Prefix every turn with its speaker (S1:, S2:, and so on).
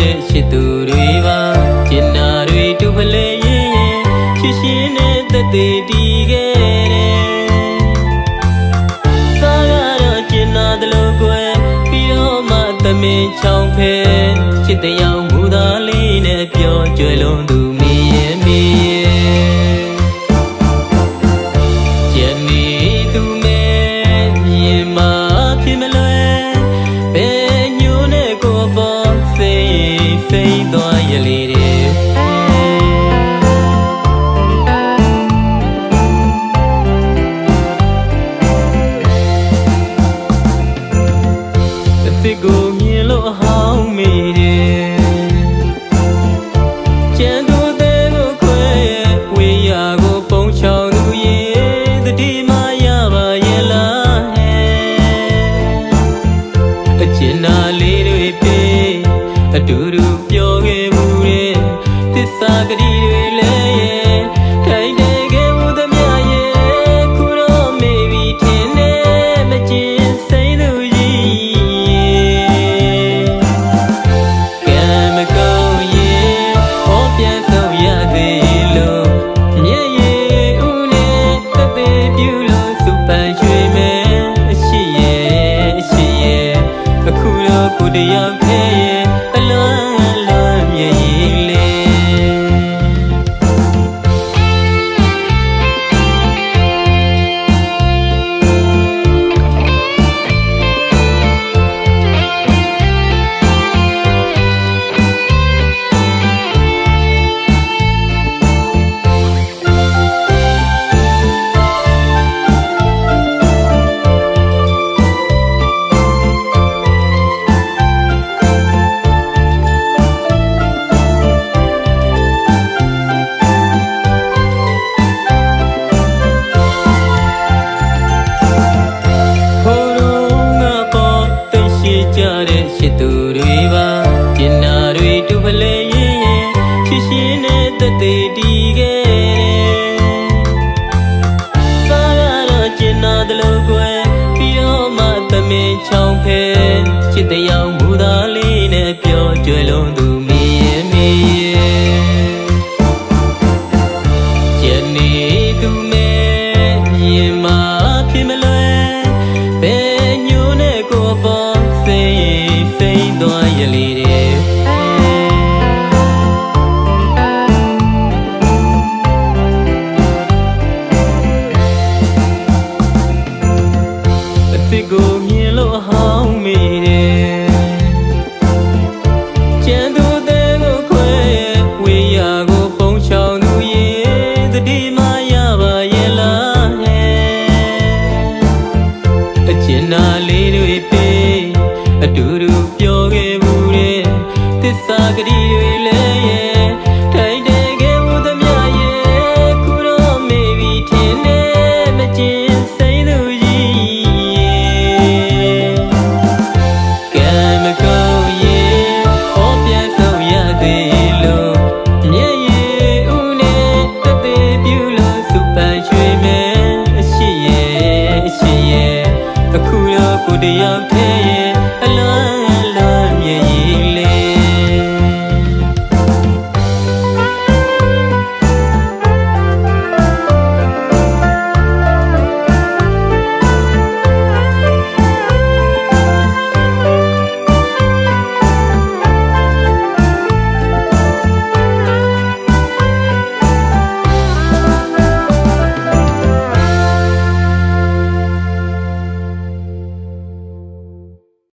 S1: တဲ့ရှိသူတွေပါကျင်နာတွေတူပလဲရင်ရှင်းရှင်းနဲ့သက်သေးတီးခဲ့တယ်စားရတော့ကျင်နာတလို့ကွယ်ပြီးတော့မှသမင်ချောင်းဖဲရှိတဲ့ရောင်မူသားလေးနဲ့ပြောကျွဲလုံးသူမီးရဲ့မီးရဲ့ စ္စာကတိတွေလည်းရဲ့ထိုင်တယ်ခဲ့မှုသမျှရဲ့ခုတော့မေးပြီးထင်တယ်မကျင်စိတ်သူကြီးကံမကောင်းရင်ဟောပြန်ဆုံးရသေးလို့မြဲရည်ဦးနဲ့တသက်ပြုလို့စုပန်ရွှေမယ်အရှိရဲ့အရှိရဲ့အခုတော့ကိုယ်တယောက်တည်းရဲ့ သားလေးနဲ့ပြောကြွယ်လုံးသူမီးရဲ့မီးရဲ့ယနေ့သူမဲ့ရင်မဖြစ်မလွယ်ဘယ်ညိုးနဲ့ကိုပေါ်စိတ်စိတ်သွားရလေတဲ့ကိုမြင်လို့ဟောင်းမေ တူတူပြောခဲ့မှုတဲ့သစ္စာကတိတွေလည်းရဲ့ထိုင်တယ်ခဲ့မှုသမျှရဲ့ခုတော့မေးပြီးထင်နေမကျင်စိမ့်သူကြီးရဲ့ကံမကုန်ရဲ့ဟောပြန်ဆုံးရသေးလို့မျက်ရည်ဦးနဲ့တသေးပြူလို့စူပန်ရွှေမဲအရှိရဲ့အရှိရဲ့အခုတော့ကိုတယောက်ထဲ